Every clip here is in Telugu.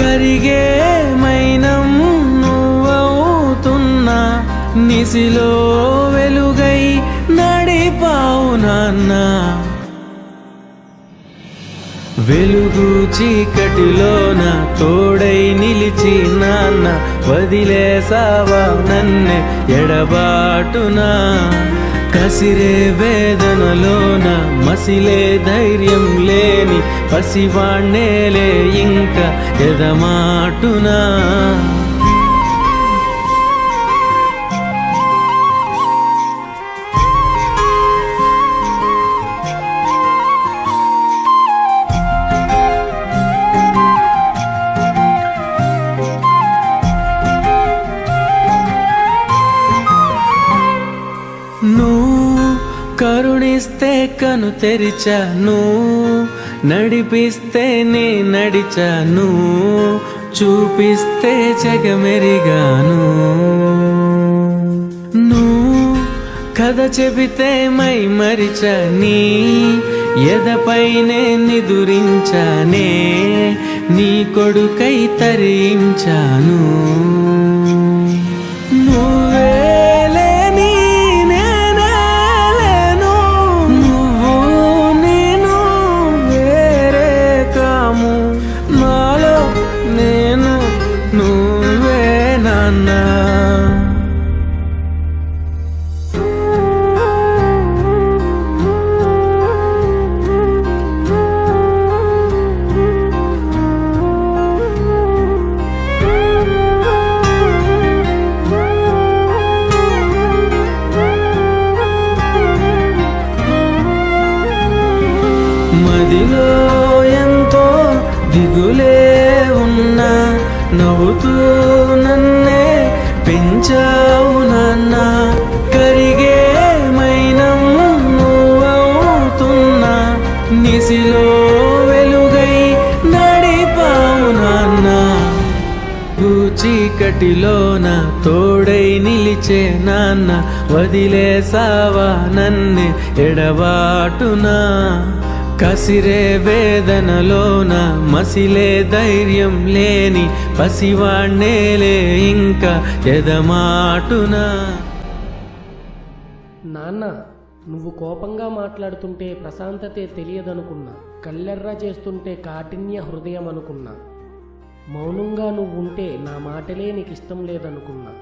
కరిగే మైనం నువ్వవుతున్నా నిసిలో వెలుగై నడిపావు నాన్న. వెలుగు చీకటిలోన తోడై నిలిచి నాన్న వదిలేసావా నన్నే ఎడబాటునా? కసిరే వేదనలోన మసిలే ధైర్యం లేని పసివాణ్ణేలే పదమాటునా నడిపిస్తే కను తెరిచాను. నడిపిస్తే నే నడిచాను. చూపిస్తే జగమెరిగాను నువ్వు కథ చెబితే మై మరిచని ఎదపైనే నిదురించానే నీ కొడుకై తరించాను నాన్నా మదిలో ఎంతో దిగులే ఉన్నా నవ్వుతూ నన్నే పెంచావు నాన్న. కరిగే మైనం నువ్వవుతున్నా. నిసిలో వెలుగై నడిపావు నాన్న. చీకటిలోన తోడై నిలిచే నాన్న. వదిలేసావా నన్నే ఎడబాటునా? కసిరే వేదనలోన మసిలే ధైర్యం లేని పసివాణ్ణేలే ఇంకా ఎదమాటునా. నాన్న నువ్వు కోపంగా మాట్లాడుతుంటే ప్రశాంతతే తెలియదనుకున్నా. కళ్ళెర్ర చేస్తుంటే కాఠిన్య హృదయం అనుకున్నా మౌనంగా నువ్వు ఉంటే నా మాటలే నీకు ఇష్టం లేదనుకున్నా.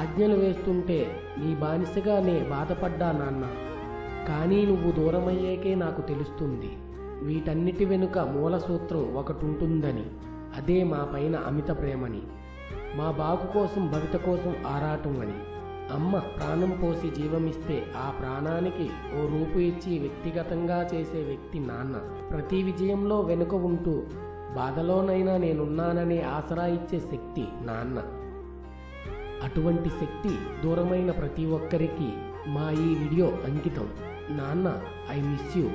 ఆజ్ఞలు వేస్తుంటే నీ బానిసగా నే బాధపడ్డా నాన్న. కానీ నువ్వు దూరమయ్యాకే నాకు తెలుస్తుంది. వీటన్నిటి వెనుక మూల సూత్రం ఒకటి ఉంటుందని అదే మా పైన అమిత ప్రేమని. మా బాగు కోసం భవిత కోసం ఆరాటం అని అమ్మ ప్రాణం పోసి జీవమిస్తే ఆ ప్రాణానికి ఓ రూపు ఇచ్చి వ్యక్తిగతంగా చేసే వ్యక్తి నాన్న. ప్రతి విజయంలో వెనుక ఉంటూ బాధలోనైనా నేనున్నాననే ఆసరా ఇచ్చే శక్తి నాన్న. అటువంటి శక్తి దూరమైన ప్రతి ఒక్కరికి మా ఈ వీడియో అంకితం. నాన్న ఐ మిస్ యూ.